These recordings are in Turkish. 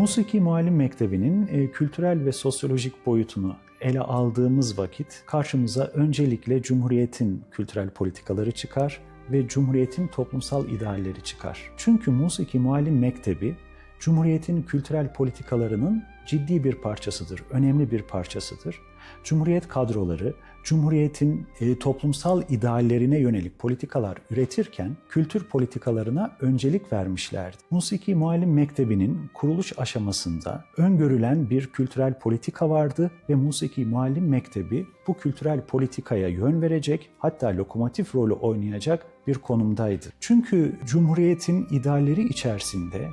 Musiki Muallim Mektebi'nin e, kültürel ve sosyolojik boyutunu ele aldığımız vakit karşımıza öncelikle Cumhuriyet'in kültürel politikaları çıkar ve Cumhuriyet'in toplumsal idealleri çıkar. Çünkü Musiki Muallim Mektebi Cumhuriyet'in kültürel politikalarının ciddi bir parçasıdır, önemli bir parçasıdır. Cumhuriyet kadroları, Cumhuriyet'in e, toplumsal ideallerine yönelik politikalar üretirken kültür politikalarına öncelik vermişlerdi. Musiki Muallim Mektebi'nin kuruluş aşamasında öngörülen bir kültürel politika vardı ve Musiki Muallim Mektebi bu kültürel politikaya yön verecek hatta lokomotif rolü oynayacak bir konumdaydı. Çünkü Cumhuriyet'in idealleri içerisinde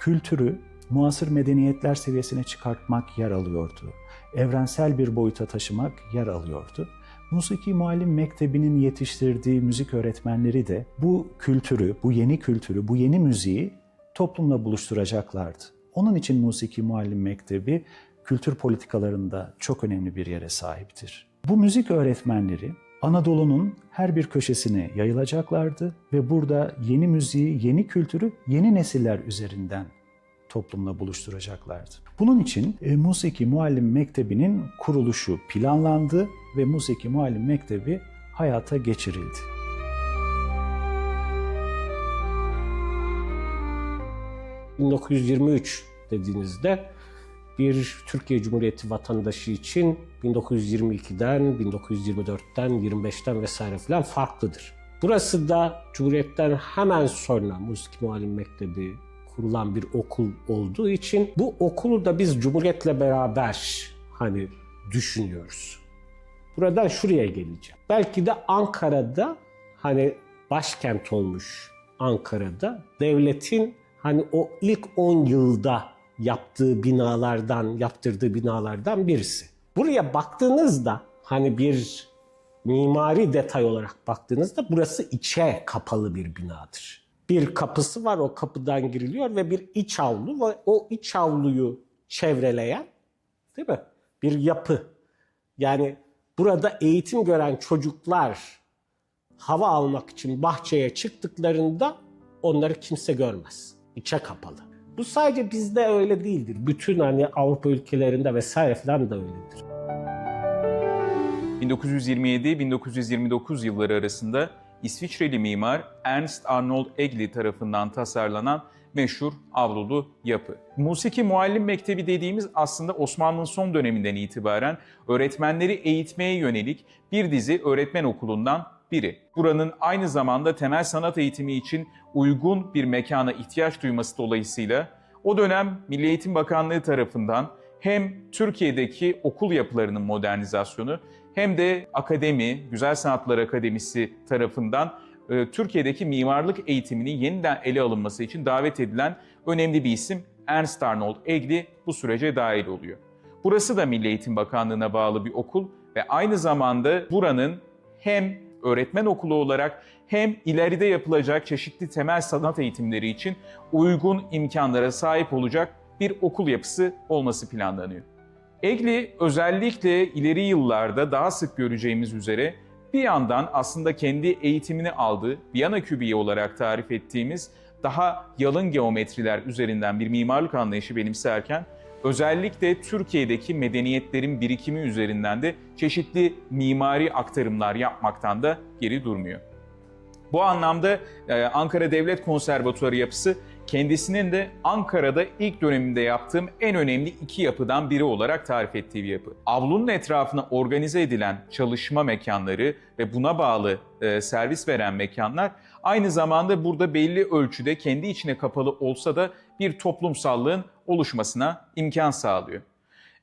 kültürü muasır medeniyetler seviyesine çıkartmak yer alıyordu. Evrensel bir boyuta taşımak yer alıyordu. Musiki Muallim Mektebi'nin yetiştirdiği müzik öğretmenleri de bu kültürü, bu yeni kültürü, bu yeni müziği toplumla buluşturacaklardı. Onun için Musiki Muallim Mektebi kültür politikalarında çok önemli bir yere sahiptir. Bu müzik öğretmenleri Anadolu'nun her bir köşesine yayılacaklardı ve burada yeni müziği, yeni kültürü yeni nesiller üzerinden toplumla buluşturacaklardı. Bunun için e, Musiki Muallim Mektebi'nin kuruluşu planlandı ve Musiki Muallim Mektebi hayata geçirildi. ...1923 dediğinizde bir Türkiye Cumhuriyeti vatandaşı için 1922'den, 1924'ten, 25'ten vesaire filan farklıdır. Burası da Cumhuriyet'ten hemen sonra Musiki Muallim Mektebi kurulan bir okul olduğu için bu okulu da biz Cumhuriyet'le beraber hani düşünüyoruz. Buradan şuraya geleceğim. Belki de Ankara'da hani başkent olmuş Ankara'da devletin hani o ilk 10 yılda yaptığı binalardan, yaptırdığı binalardan birisi. Buraya baktığınızda hani bir mimari detay olarak baktığınızda burası içe kapalı bir binadır. Bir kapısı var o kapıdan giriliyor ve bir iç avlu ve o iç avluyu çevreleyen değil mi? Bir yapı. Yani burada eğitim gören çocuklar hava almak için bahçeye çıktıklarında onları kimse görmez. İçe kapalı. Bu sadece bizde öyle değildir. Bütün hani Avrupa ülkelerinde vesaire falan da öyledir. 1927-1929 yılları arasında İsviçreli mimar Ernst Arnold Egli tarafından tasarlanan meşhur avlulu yapı. Musiki Muallim Mektebi dediğimiz aslında Osmanlı'nın son döneminden itibaren öğretmenleri eğitmeye yönelik bir dizi öğretmen okulundan biri. Buranın aynı zamanda temel sanat eğitimi için uygun bir mekana ihtiyaç duyması dolayısıyla o dönem Milli Eğitim Bakanlığı tarafından hem Türkiye'deki okul yapılarının modernizasyonu hem de akademi, Güzel Sanatlar Akademisi tarafından e, Türkiye'deki mimarlık eğitiminin yeniden ele alınması için davet edilen önemli bir isim Ernst Arnold Egli bu sürece dahil oluyor. Burası da Milli Eğitim Bakanlığı'na bağlı bir okul ve aynı zamanda buranın hem öğretmen okulu olarak hem ileride yapılacak çeşitli temel sanat eğitimleri için uygun imkanlara sahip olacak bir okul yapısı olması planlanıyor. Egli özellikle ileri yıllarda daha sık göreceğimiz üzere bir yandan aslında kendi eğitimini aldığı Viyana kübiği olarak tarif ettiğimiz daha yalın geometriler üzerinden bir mimarlık anlayışı benimserken özellikle Türkiye'deki medeniyetlerin birikimi üzerinden de çeşitli mimari aktarımlar yapmaktan da geri durmuyor. Bu anlamda e, Ankara Devlet Konservatuarı yapısı kendisinin de Ankara'da ilk döneminde yaptığım en önemli iki yapıdan biri olarak tarif ettiği bir yapı. Avlunun etrafına organize edilen çalışma mekanları ve buna bağlı e, servis veren mekanlar aynı zamanda burada belli ölçüde kendi içine kapalı olsa da bir toplumsallığın oluşmasına imkan sağlıyor.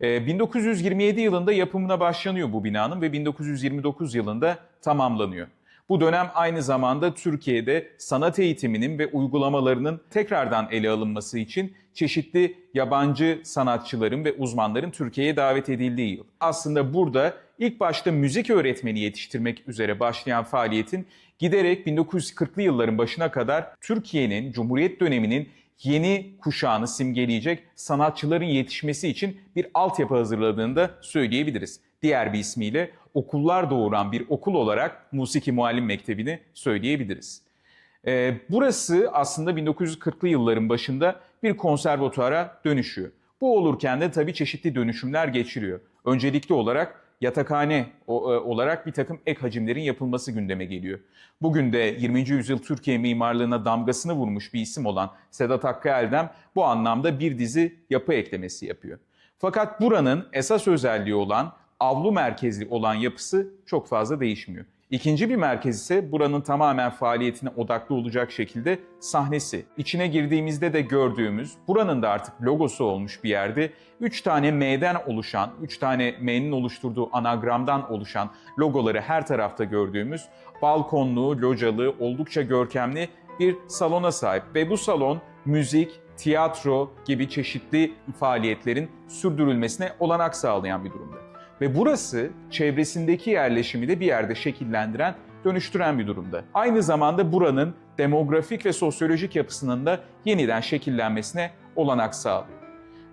1927 yılında yapımına başlanıyor bu binanın ve 1929 yılında tamamlanıyor. Bu dönem aynı zamanda Türkiye'de sanat eğitiminin ve uygulamalarının tekrardan ele alınması için çeşitli yabancı sanatçıların ve uzmanların Türkiye'ye davet edildiği yıl. Aslında burada ilk başta müzik öğretmeni yetiştirmek üzere başlayan faaliyetin giderek 1940'lı yılların başına kadar Türkiye'nin Cumhuriyet döneminin yeni kuşağını simgeleyecek sanatçıların yetişmesi için bir altyapı hazırladığını da söyleyebiliriz. Diğer bir ismiyle okullar doğuran bir okul olarak Musiki Muallim Mektebi'ni söyleyebiliriz. Ee, burası aslında 1940'lı yılların başında bir konservatuara dönüşüyor. Bu olurken de tabii çeşitli dönüşümler geçiriyor. Öncelikli olarak yatakhane e, olarak bir takım ek hacimlerin yapılması gündeme geliyor. Bugün de 20. yüzyıl Türkiye mimarlığına damgasını vurmuş bir isim olan Sedat Hakkı Eldem bu anlamda bir dizi yapı eklemesi yapıyor. Fakat buranın esas özelliği olan avlu merkezli olan yapısı çok fazla değişmiyor. İkinci bir merkez ise buranın tamamen faaliyetine odaklı olacak şekilde sahnesi. İçine girdiğimizde de gördüğümüz, buranın da artık logosu olmuş bir yerde 3 tane M'den oluşan, 3 tane M'nin oluşturduğu anagramdan oluşan logoları her tarafta gördüğümüz balkonlu, localı, oldukça görkemli bir salona sahip. Ve bu salon müzik, tiyatro gibi çeşitli faaliyetlerin sürdürülmesine olanak sağlayan bir durumda. Ve burası çevresindeki yerleşimi de bir yerde şekillendiren, dönüştüren bir durumda. Aynı zamanda buranın demografik ve sosyolojik yapısının da yeniden şekillenmesine olanak sağlıyor.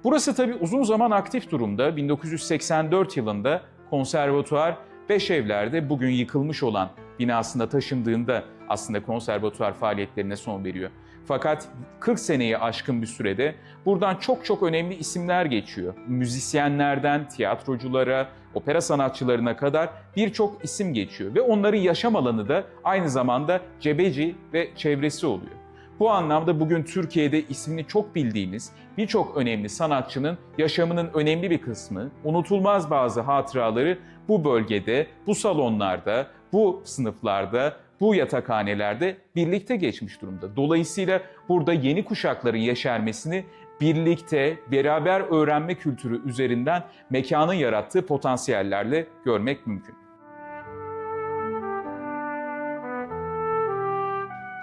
Burası tabii uzun zaman aktif durumda. 1984 yılında konservatuar Beşevler'de bugün yıkılmış olan binasında taşındığında aslında konservatuar faaliyetlerine son veriyor. Fakat 40 seneyi aşkın bir sürede buradan çok çok önemli isimler geçiyor. Müzisyenlerden tiyatroculara, opera sanatçılarına kadar birçok isim geçiyor ve onların yaşam alanı da aynı zamanda Cebeci ve çevresi oluyor. Bu anlamda bugün Türkiye'de ismini çok bildiğimiz birçok önemli sanatçının yaşamının önemli bir kısmı, unutulmaz bazı hatıraları bu bölgede, bu salonlarda, bu sınıflarda, bu yatakhanelerde birlikte geçmiş durumda. Dolayısıyla burada yeni kuşakların yeşermesini birlikte, beraber öğrenme kültürü üzerinden mekanın yarattığı potansiyellerle görmek mümkün.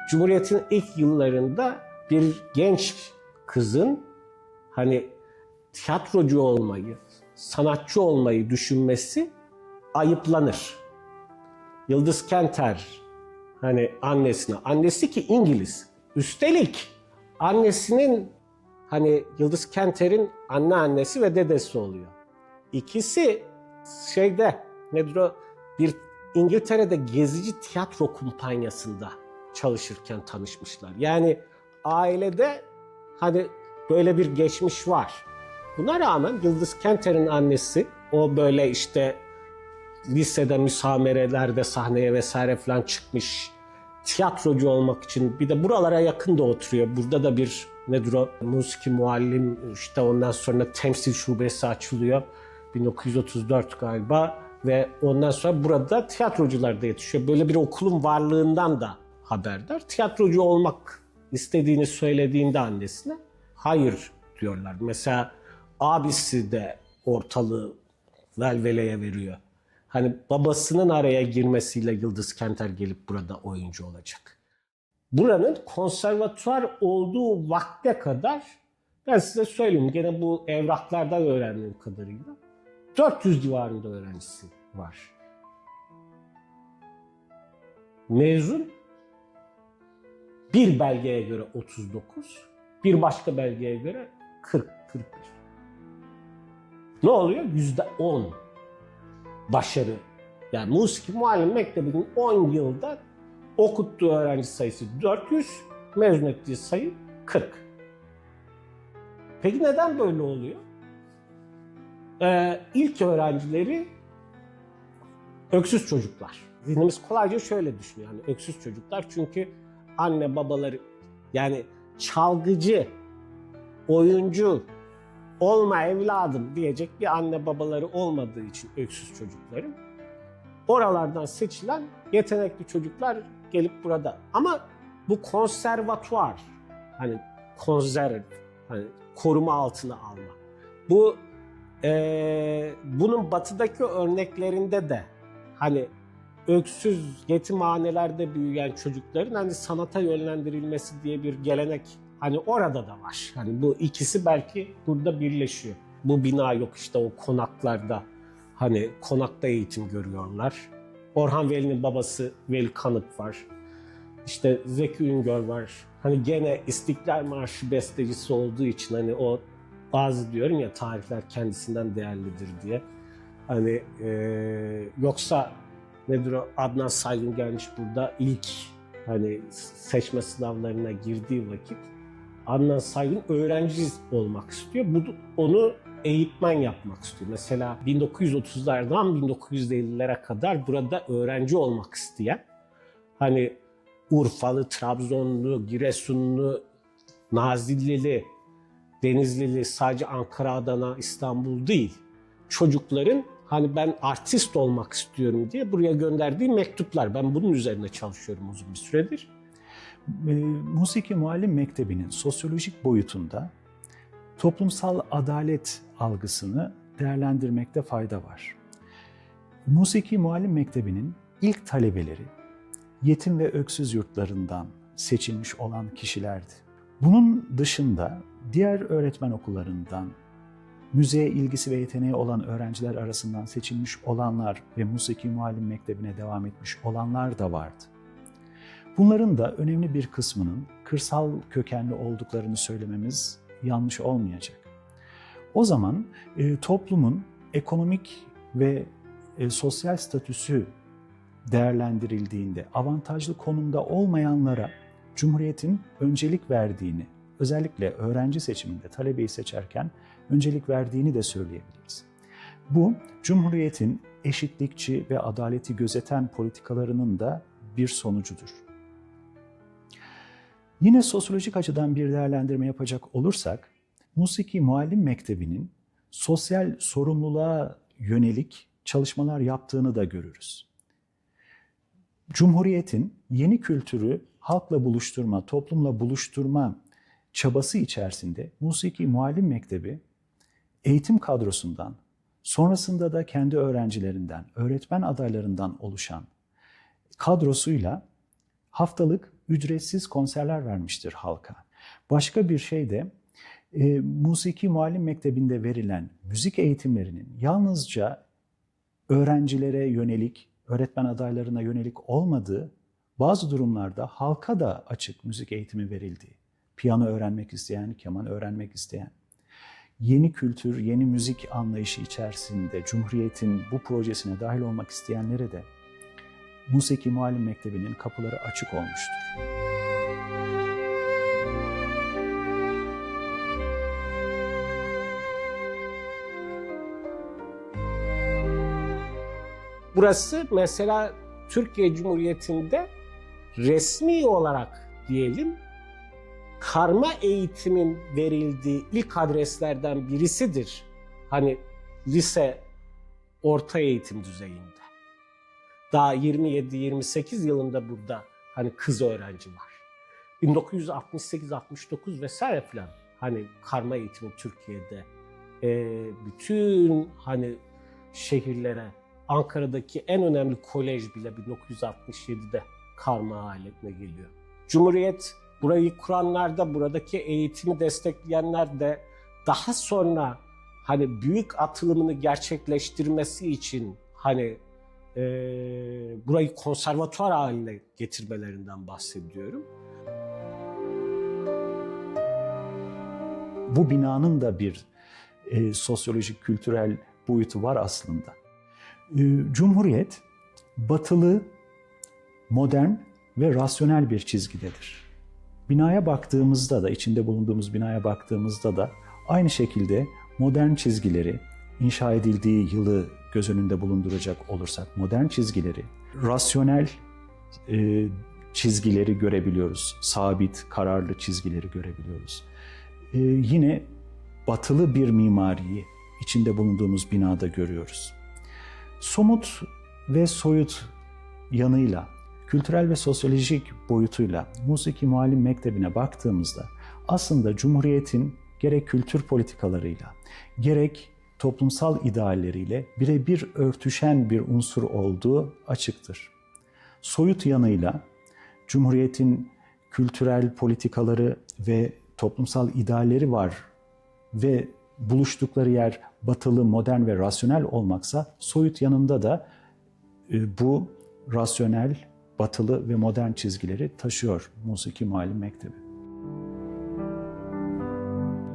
Cumhuriyet'in ilk yıllarında bir genç kızın hani tiyatrocu olmayı, sanatçı olmayı düşünmesi ayıplanır. Yıldız Kenter hani annesine, annesi ki İngiliz. Üstelik annesinin hani Yıldız Kenter'in anneannesi ve dedesi oluyor. İkisi şeyde nedir o bir İngiltere'de gezici tiyatro kumpanyasında çalışırken tanışmışlar. Yani ailede hani böyle bir geçmiş var. Buna rağmen Yıldız Kenter'in annesi o böyle işte lisede müsamerelerde sahneye vesaire falan çıkmış tiyatrocu olmak için bir de buralara yakın da oturuyor. Burada da bir nedir o musiki muallim işte ondan sonra temsil şubesi açılıyor. 1934 galiba ve ondan sonra burada tiyatrocular da yetişiyor. Böyle bir okulun varlığından da haberdar. Tiyatrocu olmak istediğini söylediğinde annesine hayır diyorlar. Mesela abisi de ortalığı velveleye veriyor. Hani babasının araya girmesiyle Yıldız Kenter gelip burada oyuncu olacak. Buranın konservatuvar olduğu vakte kadar ben size söyleyeyim gene bu evraklardan öğrendiğim kadarıyla 400 civarında öğrencisi var. Mezun bir belgeye göre 39, bir başka belgeye göre 40, 41. Ne oluyor? Yüzde 10 başarı. Yani Musiki Muallim Mektebi'nin 10 yılda okuttuğu öğrenci sayısı 400, mezun ettiği sayı 40. Peki neden böyle oluyor? Ee, ilk öğrencileri öksüz çocuklar. Zihnimiz kolayca şöyle düşünüyor. Yani öksüz çocuklar çünkü anne babaları yani çalgıcı, oyuncu, olma evladım diyecek bir anne babaları olmadığı için öksüz çocukların oralardan seçilen yetenekli çocuklar gelip burada. Ama bu konservatuar hani konserv hani koruma altına alma. Bu eee, bunun batıdaki örneklerinde de hani öksüz yetimhanelerde büyüyen çocukların hani sanata yönlendirilmesi diye bir gelenek hani orada da var. Hani bu ikisi belki burada birleşiyor. Bu bina yok işte o konaklarda hani konakta eğitim görüyorlar. Orhan Veli'nin babası Veli Kanık var. İşte Zeki Üngör var. Hani gene İstiklal Marşı bestecisi olduğu için hani o bazı diyorum ya tarihler kendisinden değerlidir diye. Hani eee, yoksa nedir o Adnan Saygın gelmiş burada ilk hani seçme sınavlarına girdiği vakit Adnan Saygın öğrenci olmak istiyor. Bu onu eğitmen yapmak istiyor. Mesela 1930'lardan 1950'lere kadar burada öğrenci olmak isteyen hani Urfalı, Trabzonlu, Giresunlu, Nazillili, Denizlili sadece Ankara, Adana, İstanbul değil. Çocukların hani ben artist olmak istiyorum diye buraya gönderdiği mektuplar. Ben bunun üzerine çalışıyorum uzun bir süredir. E, Musiki Muallim Mektebi'nin sosyolojik boyutunda toplumsal adalet algısını değerlendirmekte fayda var. Musiki Muallim Mektebi'nin ilk talebeleri yetim ve öksüz yurtlarından seçilmiş olan kişilerdi. Bunun dışında diğer öğretmen okullarından müziğe ilgisi ve yeteneği olan öğrenciler arasından seçilmiş olanlar ve Musiki Muallim Mektebi'ne devam etmiş olanlar da vardı. Bunların da önemli bir kısmının kırsal kökenli olduklarını söylememiz yanlış olmayacak. O zaman e, toplumun ekonomik ve e, sosyal statüsü değerlendirildiğinde avantajlı konumda olmayanlara Cumhuriyet'in öncelik verdiğini, özellikle öğrenci seçiminde talebeyi seçerken öncelik verdiğini de söyleyebiliriz. Bu Cumhuriyet'in eşitlikçi ve adaleti gözeten politikalarının da bir sonucudur. Yine sosyolojik açıdan bir değerlendirme yapacak olursak, Musiki Muallim Mektebi'nin sosyal sorumluluğa yönelik çalışmalar yaptığını da görürüz. Cumhuriyetin yeni kültürü halkla buluşturma, toplumla buluşturma çabası içerisinde Musiki Muallim Mektebi eğitim kadrosundan, sonrasında da kendi öğrencilerinden, öğretmen adaylarından oluşan kadrosuyla haftalık ücretsiz konserler vermiştir halka. Başka bir şey de e, Musiki Muallim Mektebi'nde verilen müzik eğitimlerinin yalnızca öğrencilere yönelik, öğretmen adaylarına yönelik olmadığı, bazı durumlarda halka da açık müzik eğitimi verildiği, piyano öğrenmek isteyen, keman öğrenmek isteyen, yeni kültür, yeni müzik anlayışı içerisinde Cumhuriyet'in bu projesine dahil olmak isteyenlere de Musiki Muallim Mektebi'nin kapıları açık olmuştur. Burası mesela Türkiye Cumhuriyeti'nde resmi olarak diyelim karma eğitimin verildiği ilk adreslerden birisidir. Hani lise orta eğitim düzeyinde. Daha 27-28 yılında burada hani kız öğrenci var. 1968-69 vesaire falan hani karma eğitimin Türkiye'de e, bütün hani şehirlere Ankara'daki en önemli kolej bile 1967'de karma haline geliyor. Cumhuriyet burayı kuranlar da buradaki eğitimi destekleyenler de daha sonra hani büyük atılımını gerçekleştirmesi için hani e, burayı konservatuar haline getirmelerinden bahsediyorum. Bu binanın da bir e, sosyolojik, kültürel boyutu var aslında. E, Cumhuriyet batılı, modern ve rasyonel bir çizgidedir. Binaya baktığımızda da, içinde bulunduğumuz binaya baktığımızda da aynı şekilde modern çizgileri, inşa edildiği yılı göz önünde bulunduracak olursak modern çizgileri, rasyonel e, çizgileri görebiliyoruz. Sabit, kararlı çizgileri görebiliyoruz. E, yine batılı bir mimariyi içinde bulunduğumuz binada görüyoruz. Somut ve soyut yanıyla, kültürel ve sosyolojik boyutuyla Musiki Muallim Mektebi'ne baktığımızda aslında Cumhuriyet'in gerek kültür politikalarıyla, gerek toplumsal idealleriyle birebir örtüşen bir unsur olduğu açıktır. Soyut yanıyla Cumhuriyet'in kültürel politikaları ve toplumsal idealleri var ve buluştukları yer batılı, modern ve rasyonel olmaksa soyut yanında da e, bu rasyonel, batılı ve modern çizgileri taşıyor Musiki Muallim Mektebi.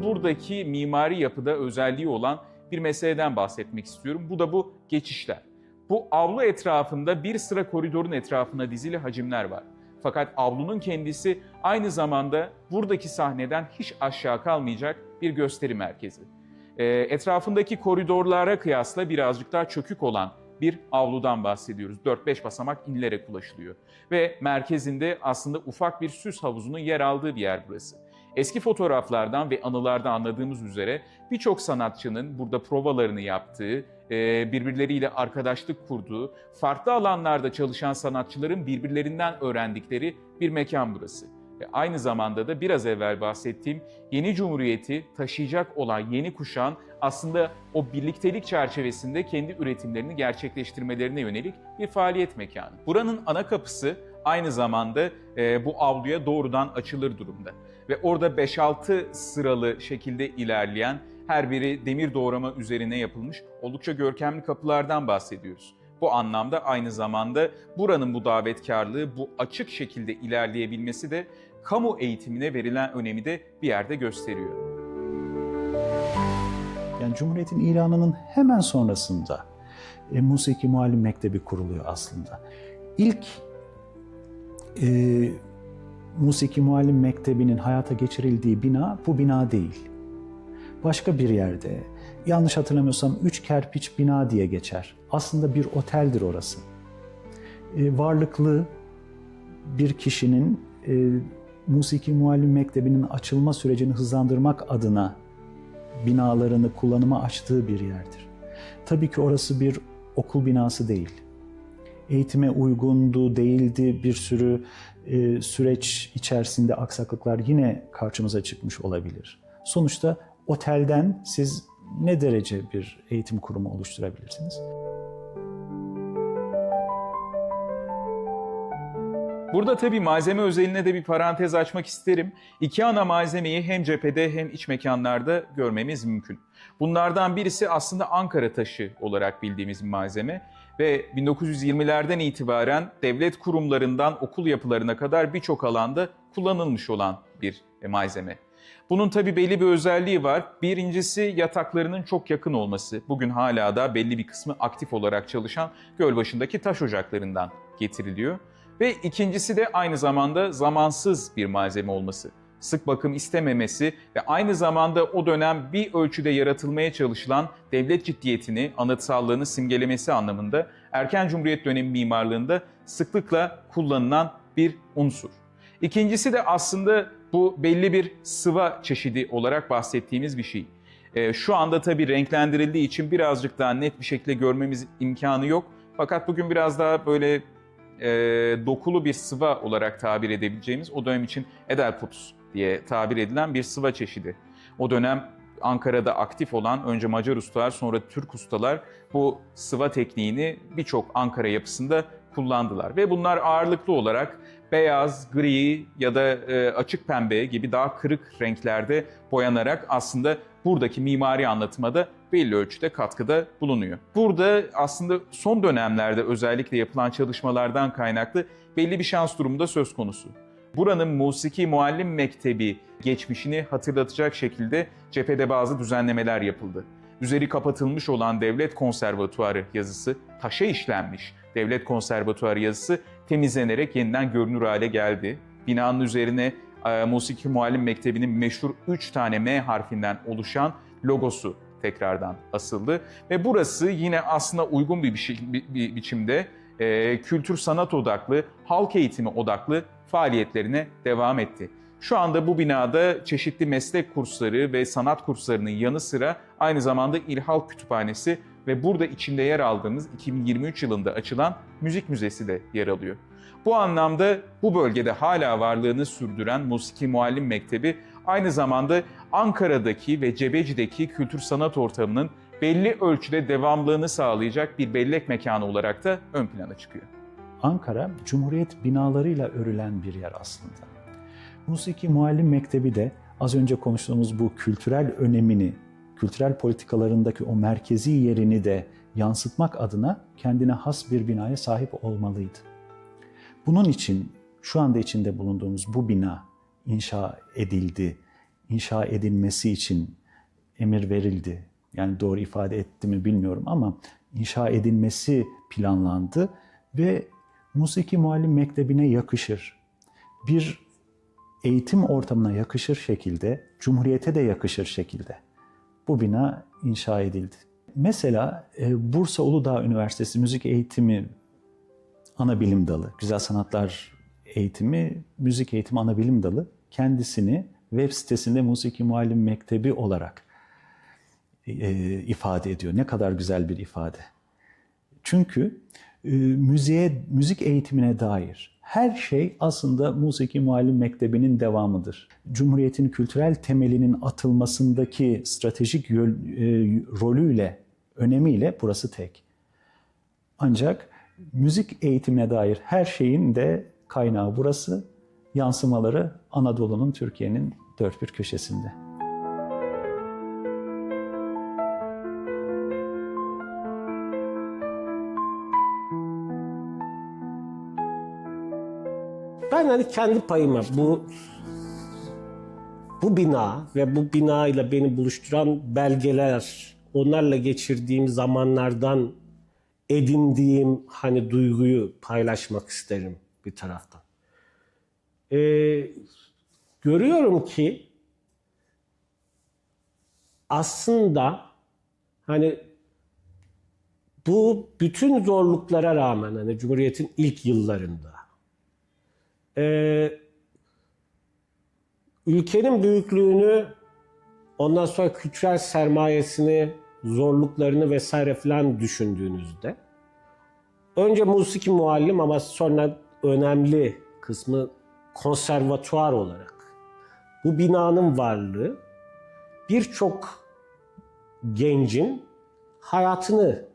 Buradaki mimari yapıda özelliği olan bir meseleden bahsetmek istiyorum. Bu da bu geçişler. Bu avlu etrafında bir sıra koridorun etrafına dizili hacimler var. Fakat avlunun kendisi aynı zamanda buradaki sahneden hiç aşağı kalmayacak bir gösteri merkezi. Ee, etrafındaki koridorlara kıyasla birazcık daha çökük olan bir avludan bahsediyoruz. 4-5 basamak inilerek ulaşılıyor. Ve merkezinde aslında ufak bir süs havuzunun yer aldığı bir yer burası. Eski fotoğraflardan ve anılarda anladığımız üzere birçok sanatçının burada provalarını yaptığı, e, birbirleriyle arkadaşlık kurduğu, farklı alanlarda çalışan sanatçıların birbirlerinden öğrendikleri bir mekan burası. Ve aynı zamanda da biraz evvel bahsettiğim yeni cumhuriyeti taşıyacak olan yeni kuşağın aslında o birliktelik çerçevesinde kendi üretimlerini gerçekleştirmelerine yönelik bir faaliyet mekanı. Buranın ana kapısı aynı zamanda e, bu avluya doğrudan açılır durumda. Ve orada 5-6 sıralı şekilde ilerleyen her biri demir doğrama üzerine yapılmış oldukça görkemli kapılardan bahsediyoruz. Bu anlamda aynı zamanda buranın bu davetkarlığı, bu açık şekilde ilerleyebilmesi de kamu eğitimine verilen önemi de bir yerde gösteriyor. Yani Cumhuriyet'in ilanının hemen sonrasında e, Musiki Muallim Mektebi kuruluyor aslında. İlk e, Musiki Muallim Mektebi'nin hayata geçirildiği bina bu bina değil. Başka bir yerde, yanlış hatırlamıyorsam üç kerpiç bina diye geçer. Aslında bir oteldir orası. E, varlıklı bir kişinin e, Musiki Muallim Mektebi'nin açılma sürecini hızlandırmak adına binalarını kullanıma açtığı bir yerdir. Tabii ki orası bir okul binası değil. Eğitime uygundu, değildi. Bir sürü e, süreç içerisinde aksaklıklar yine karşımıza çıkmış olabilir. Sonuçta otelden siz ne derece bir eğitim kurumu oluşturabilirsiniz? Burada tabii malzeme özeline de bir parantez açmak isterim. İki ana malzemeyi hem cephede hem iç mekanlarda görmemiz mümkün. Bunlardan birisi aslında Ankara taşı olarak bildiğimiz bir malzeme ve 1920'lerden itibaren devlet kurumlarından okul yapılarına kadar birçok alanda kullanılmış olan bir malzeme. Bunun tabii belli bir özelliği var. Birincisi yataklarının çok yakın olması. Bugün hala da belli bir kısmı aktif olarak çalışan Gölbaşı'ndaki taş ocaklarından getiriliyor. Ve ikincisi de aynı zamanda zamansız bir malzeme olması. Sık bakım istememesi ve aynı zamanda o dönem bir ölçüde yaratılmaya çalışılan devlet ciddiyetini, anıtsallığını simgelemesi anlamında erken Cumhuriyet dönemi mimarlığında sıklıkla kullanılan bir unsur. İkincisi de aslında bu belli bir sıva çeşidi olarak bahsettiğimiz bir şey. Ee, şu anda tabii renklendirildiği için birazcık daha net bir şekilde görmemiz imkanı yok. Fakat bugün biraz daha böyle e, dokulu bir sıva olarak tabir edebileceğimiz o dönem için Edelputs diye tabir edilen bir sıva çeşidi. O dönem Ankara'da aktif olan önce Macar ustalar sonra Türk ustalar bu sıva tekniğini birçok Ankara yapısında kullandılar. Ve bunlar ağırlıklı olarak beyaz, gri ya da e, açık pembe gibi daha kırık renklerde boyanarak aslında buradaki mimari anlatıma da belli ölçüde katkıda bulunuyor. Burada aslında son dönemlerde özellikle yapılan çalışmalardan kaynaklı belli bir şans durumu da söz konusu. Buranın Musiki Muallim Mektebi geçmişini hatırlatacak şekilde cephede bazı düzenlemeler yapıldı. Üzeri kapatılmış olan Devlet Konservatuarı yazısı taşa işlenmiş Devlet Konservatuarı yazısı temizlenerek yeniden görünür hale geldi. Binanın üzerine e, Musiki Muallim Mektebi'nin meşhur 3 tane M harfinden oluşan logosu tekrardan asıldı. Ve burası yine aslında uygun bir, biçim, bir, bir biçimde e, kültür sanat odaklı, halk eğitimi odaklı faaliyetlerine devam etti. Şu anda bu binada çeşitli meslek kursları ve sanat kurslarının yanı sıra aynı zamanda İl Halk Kütüphanesi ve burada içinde yer aldığımız 2023 yılında açılan müzik müzesi de yer alıyor. Bu anlamda bu bölgede hala varlığını sürdüren Musiki Muallim Mektebi aynı zamanda Ankara'daki ve Cebeci'deki kültür sanat ortamının belli ölçüde devamlılığını sağlayacak bir bellek mekanı olarak da ön plana çıkıyor. Ankara, Cumhuriyet binalarıyla örülen bir yer aslında. Musiki Muallim Mektebi de az önce konuştuğumuz bu kültürel önemini, kültürel politikalarındaki o merkezi yerini de yansıtmak adına kendine has bir binaya sahip olmalıydı. Bunun için şu anda içinde bulunduğumuz bu bina inşa edildi. İnşa edilmesi için emir verildi. Yani doğru ifade etti mi bilmiyorum ama inşa edilmesi planlandı ve Musiki Muallim Mektebi'ne yakışır. bir eğitim ortamına yakışır şekilde, Cumhuriyete de yakışır şekilde bu bina inşa edildi. Mesela e, Bursa Uludağ Üniversitesi Müzik Eğitimi ana bilim dalı, güzel sanatlar eğitimi, müzik eğitimi ana bilim dalı kendisini web sitesinde Musiki Muallim Mektebi olarak e, ifade ediyor. Ne kadar güzel bir ifade. Çünkü e, müziğe, müzik eğitimine dair her şey aslında Musiki Muallim Mektebi'nin devamıdır. Cumhuriyetin kültürel temelinin atılmasındaki stratejik yol, e, rolüyle, önemiyle burası tek. Ancak müzik eğitimine dair her şeyin de kaynağı burası, yansımaları Anadolu'nun, Türkiye'nin dört bir köşesinde. Ben hani kendi payıma bu bu bina ve bu bina ile beni buluşturan belgeler, onlarla geçirdiğim zamanlardan edindiğim hani duyguyu paylaşmak isterim bir taraftan. Ee, görüyorum ki aslında hani bu bütün zorluklara rağmen hani Cumhuriyet'in ilk yıllarında e, ülkenin büyüklüğünü ondan sonra kültürel sermayesini, zorluklarını vesaire filan düşündüğünüzde önce musiki muallim ama sonra önemli kısmı konservatuar olarak bu binanın varlığı birçok gencin hayatını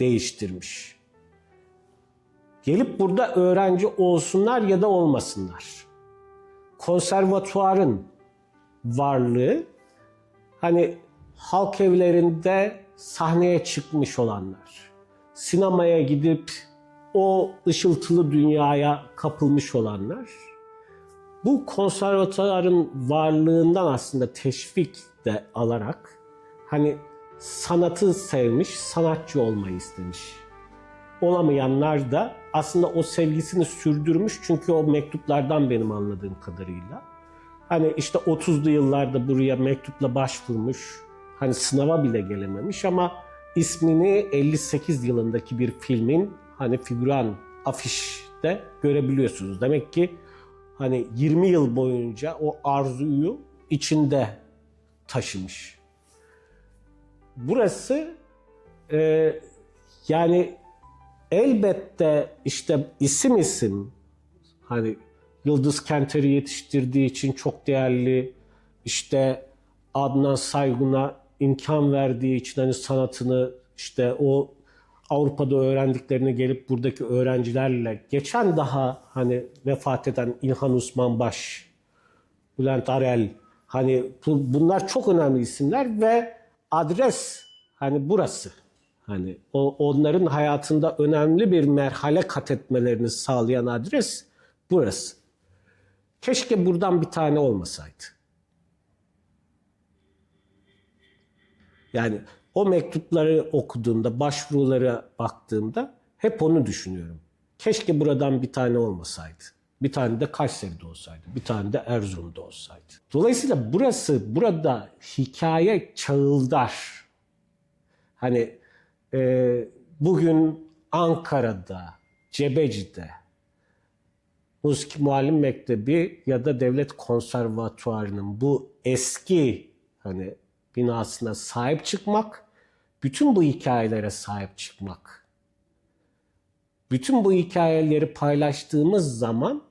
değiştirmiş. Gelip burada öğrenci olsunlar ya da olmasınlar. Konservatuarın varlığı hani halk evlerinde sahneye çıkmış olanlar, sinemaya gidip o ışıltılı dünyaya kapılmış olanlar bu konservatuarın varlığından aslında teşvik de alarak hani sanatı sevmiş, sanatçı olmayı istemiş. Olamayanlar da aslında o sevgisini sürdürmüş çünkü o mektuplardan benim anladığım kadarıyla. Hani işte 30'lu yıllarda buraya mektupla başvurmuş. Hani sınava bile gelememiş ama ismini 58 yılındaki bir filmin hani figüran afişte görebiliyorsunuz. Demek ki hani 20 yıl boyunca o arzuyu içinde taşımış. Burası e, yani elbette işte isim isim hani Yıldız Kenter'i yetiştirdiği için çok değerli işte Adnan Saygun'a imkan verdiği için hani sanatını işte o Avrupa'da öğrendiklerini gelip buradaki öğrencilerle geçen daha hani vefat eden İlhan Osman Baş, Bülent Arel hani bu, bunlar çok önemli isimler ve adres hani burası. Hani o, onların hayatında önemli bir merhale kat etmelerini sağlayan adres burası. Keşke buradan bir tane olmasaydı. Yani o mektupları okuduğumda, başvurulara baktığımda hep onu düşünüyorum. Keşke buradan bir tane olmasaydı. Bir tane de Kayseri'de olsaydı. Bir tane de Erzurum'da olsaydı. Dolayısıyla burası, burada hikaye çağıldar. Hani e, bugün Ankara'da, Cebeci'de, Müzik Muallim Mektebi ya da Devlet Konservatuvarı'nın bu eski hani binasına sahip çıkmak, bütün bu hikayelere sahip çıkmak. Bütün bu hikayeleri paylaştığımız zaman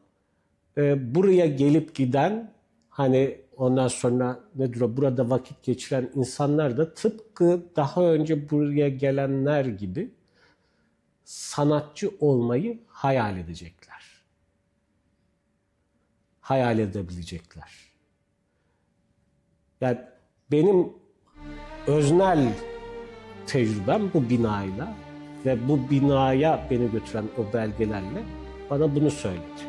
e, buraya gelip giden hani ondan sonra nedir o burada vakit geçiren insanlar da tıpkı daha önce buraya gelenler gibi sanatçı olmayı hayal edecekler. Hayal edebilecekler. Yani benim öznel tecrübem bu binayla ve bu binaya beni götüren o belgelerle bana bunu söyledi.